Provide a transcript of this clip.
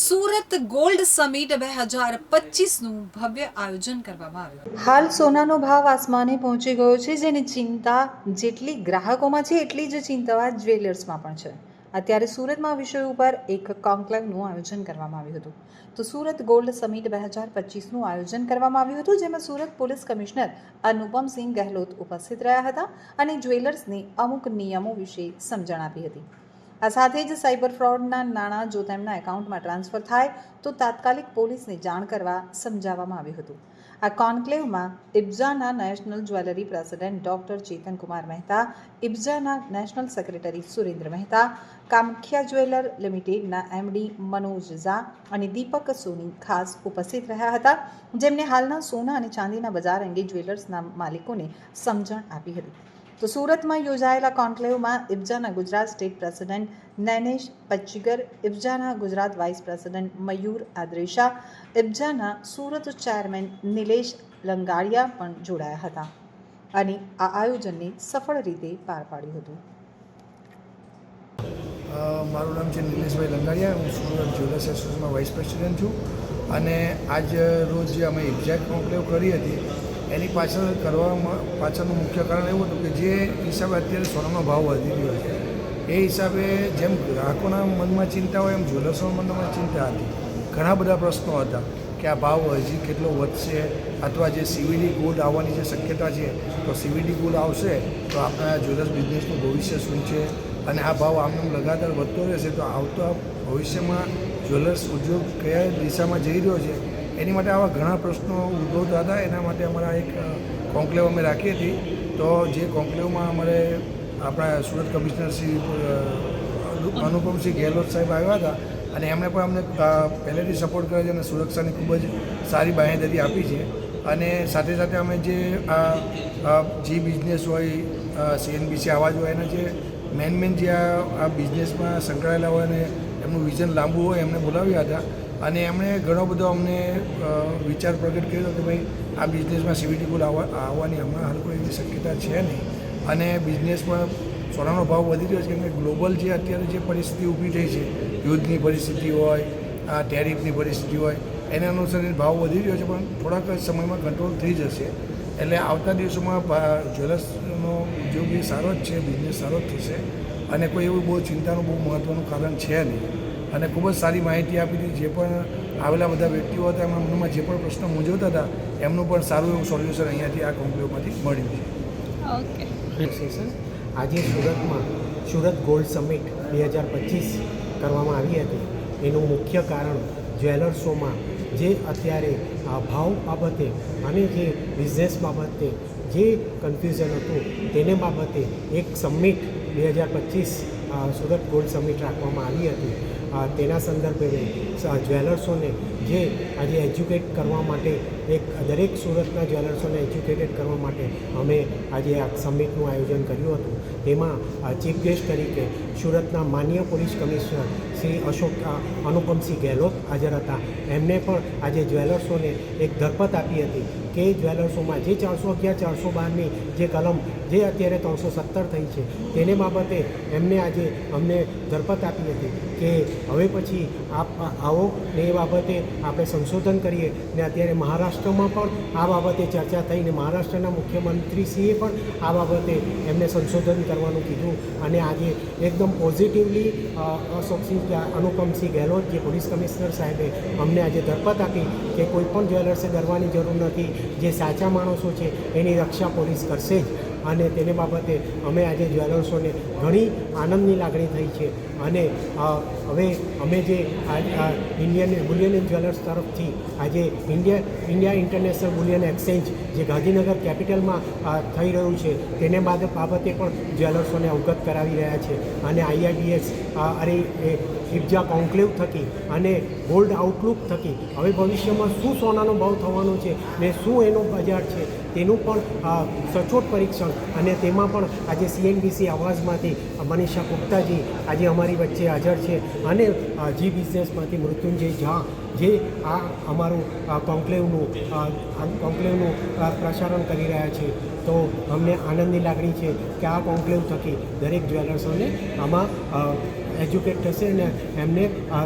Surat gold summit બે હજાર પચીસનું ભવ્ય આયોજન કરવામાં આવ્યું. હાલ સોનાનો ભાવ આસમાને પહોંચી ગયો છે, જેની ચિંતા જેટલી ગ્રાહકોમાં છે, એટલી જ ચિંતા જ્વેલર્સમાં પણ છે. અત્યારે સુરતમાં વિષય ઉપર એક કોન્ક્લેવનું આયોજન કરવામાં આવ્યું હતું. તો સુરત ગોલ્ડ સમિટ બે હજાર પચીસનું આયોજન કરવામાં આવ્યું હતું, જેમાં સુરત પોલીસ કમિશનર અનુપમસિંહ ગહેલોત ઉપસ્થિત રહ્યા હતા અને જ્વેલર્સને અમુક નિયમો વિશે સમજણ આપી હતી. આ સાથે જ સાયબર ફ્રોડના નાણાં જો તેમના એકાઉન્ટમાં ટ્રાન્સફર થાય, તો તાત્કાલિક પોલીસને જાણ કરવા સમજાવવામાં આવ્યું હતું. આ કોન્ક્લેવમાં ઇબ્ઝાના national jewellery president doctor Chetankumar Mehta, ઇબ્ઝાના national secretary Surendra Mehta, Kamakhya jeweller લિમિટેડના એમડી મનોજ ઝા અને દીપક સોની ખાસ ઉપસ્થિત રહ્યા હતા, જેમને હાલના સોના અને ચાંદીના બજાર અંગે જ્વેલર્સના માલિકોને સમજણ આપી હતી. તો સુરતમાં યોજાયેલા કોન્ક્લેવમાં ઇબ્જાના ગુજરાત સ્ટેટ પ્રેસિડેન્ટ નૈનેશ પચ્ચીગર ઇબ્જાના ગુજરાત વાઇસ પ્રેસિડેન્ટ મયુર આદ્રેશા ઇબ્જાના સુરત ચેરમેન નિલેશ લંગાડિયા પણ જોડાયા હતા અને આ આયોજનને સફળ રીતે પાર પાડ્યું હતું. મારું નામ છે નિલેશભાઈ લંગાડિયા, હું સુરત જ્વેલર્સ એસોસિએશનમાં વાઇસ પ્રેસિડેન્ટ છું અને આજ રોજ અમે એક્ઝેક્ટ કોન્ક્લેવ કરી હતી એની પાછળ કરવામાં, પાછળનું મુખ્ય કારણ એવું હતું કે જે હિસાબે અત્યારે સોનાનો ભાવ વધી રહ્યો છે, એ હિસાબે જેમ ગ્રાહકોના મનમાં ચિંતા હોય એમ જ્વેલર્સોના મનમાં ચિંતા હતી. ઘણા બધા પ્રશ્નો હતા કે આ ભાવ હજી કેટલો વધશે અથવા જે સીવીડી ગોલ્ડ આવવાની જે શક્યતા છે, તો સીવીડી ગોલ્ડ આવશે તો આપણા જ્વેલર્સ બિઝનેસનું ભવિષ્ય શું છે અને આ ભાવ આમ લગાતાર વધતો રહેશે તો આવતા ભવિષ્યમાં જ્વેલર્સ ઉદ્યોગ કયા દિશામાં જઈ રહ્યો છે એની માટે આવા ઘણા પ્રશ્નો ઉદ્ભવતા હતા. એના માટે અમારા એક કોન્કલેવ અમે રાખી હતી. તો જે કોન્કલેવમાં અમારે આપણા સુરત કમિશનર શ્રી અનુપમસિંહ ગેહલોત સાહેબ આવ્યા હતા અને એમણે પણ અમને પહેલેથી સપોર્ટ કર્યો છે અને સુરક્ષાની ખૂબ જ સારી બાહેંધરી આપી છે. અને સાથે સાથે અમે જે આ જી બિઝનેસ હોય સીએનબીસી આવાજ હોય, એના જે મેન મેન જે આ બિઝનેસમાં સંકળાયેલા હોય અને એમનું વિઝન લાંબુ હોય એમને બોલાવ્યા હતા. અને એમણે ઘણો બધો અમને વિચાર પ્રગટ કર્યો કે ભાઈ, આ બિઝનેસમાં સીવીટી પુલ આવવા, આવવાની હમણાં હાલ કોઈ એવી શક્યતા છે નહીં. અને બિઝનેસમાં સોનાનો ભાવ વધી રહ્યો છે કેમ કે ગ્લોબલ જે અત્યારે જે પરિસ્થિતિ ઊભી થઈ છે, યુદ્ધની પરિસ્થિતિ હોય, આ ટેરિફની પરિસ્થિતિ હોય, એને અનુસરીને ભાવ વધી રહ્યો છે, પણ થોડાક જ સમયમાં કંટ્રોલ થઈ જશે. એટલે આવતા દિવસોમાં જ્વેલર્સનો ઉદ્યોગ એ સારો જ છે, બિઝનેસ સારો જ થશે. અને કોઈ એવું બહુ ચિંતાનું બહુ મહત્ત્વનું કારણ છે નહીં. અને ખૂબ જ સારી માહિતી આપી હતી. જે પણ આવેલા બધા વ્યક્તિઓ હતા એમના મનમાં જે પણ પ્રશ્નો મૂંઝવતા હતા એમનું પણ સારું એવું સોલ્યુશન અહીંયાથી આ કંપનીઓમાંથી મળ્યું છે. ઓકે. આજે સુરતમાં સુરત ગોલ્ડ સમિટ બે હજાર પચીસ કરવામાં આવી હતી. એનું મુખ્ય કારણ જ્વેલર્સોમાં જે અત્યારે આ ભાવ બાબતે અને જે બિઝનેસ બાબતે જે કન્ફ્યુઝન હતું, તેને બાબતે એક સમિટ બે હજાર પચીસ સુરત ગોલ્ડ સમિટ રાખવામાં આવી હતી. તેના સંદર્ભે જ્વેલર્સોને જે આજે એજ્યુકેટ કરવા માટે એક, દરેક સુરતના જ્વેલર્સોને એજ્યુકેટેડ કરવા માટે અમે આજે આ સમિટનું આયોજન કર્યું હતું. તેમાં ચીફ ગેસ્ટ તરીકે સુરતના માન્ય પોલીસ કમિશનર શ્રી અશોક અનુપમસિંહ ગેહલોત હાજર હતા. એમને પણ આજે જ્વેલર્સોને એક ધરપત આપી હતી કે જ્વેલર્સોમાં જે ચારસો અગિયાર, ચારસો બારની જે કલમ, જે અત્યારે ત્રણસો સત્તર થઈ છે, તેને બાબતે એમને આજે અમને ધરપત આપી હતી કે હવે પછી આપ, આવો ને એ બાબતે આપણે સંશોધન કરીએ ને અત્યારે મહારાષ્ટ્રમાં પણ આ બાબતે ચર્ચા થઈને મહારાષ્ટ્રના મુખ્યમંત્રીશ્રીએ પણ આ બાબતે એમને સંશોધન કરવાનું કીધું. અને આજે એકદમ પોઝિટિવલી અશોકસિંહ અનુપમસિંહ ગેહલોત, જે પોલીસ કમિશનર સાહેબે અમને આજે ધરપત આપી કે કોઈ પણ જ્વેલર્સે ડરવાની જરૂર નથી. જે સાચા માણસો છે, એની રક્ષા પોલીસ કરશે જ. અને તેને બાબતે અમે આજે જ્વેલર્સોને ઘણી આનંદની લાગણી થઈ છે. અને હવે અમે જે ઇન્ડિયન બુલિયન જ્વેલર્સ તરફથી આજે India India international bullion exchange જે ગાંધીનગર કેપિટલમાં થઈ રહ્યું છે, તેને બાદ બાબતે પણ જ્વેલર્સોને અવગત કરાવી રહ્યા છે. અને આઈઆઈડીએસ અરે ઇબ્જા કોન્ક્લેવ થકી અને ગોલ્ડ આઉટલુક થકી હવે ભવિષ્યમાં શું સોનાનો ભાવ થવાનો છે ને શું એનો બજાર છે તેનું પણ સચોટ પરીક્ષણ અને તેમાં પણ આજે સીએનબીસી આવાઝમાંથી મનીષા ગુપ્તાજી આજે અમારી વચ્ચે હાજર છે અને જી બિઝનેસમાંથી મૃત્યુંજય ઝા જે આ અમારું કોન્ક્લેવનું કોન્ક્લેવનું પ્રસારણ કરી રહ્યા છે. તો અમને આનંદની લાગણી છે કે આ કોન્ક્લેવ થકી દરેક જ્વેલર્સોને આમાં એજ્યુકેટ થશે અને એમને આ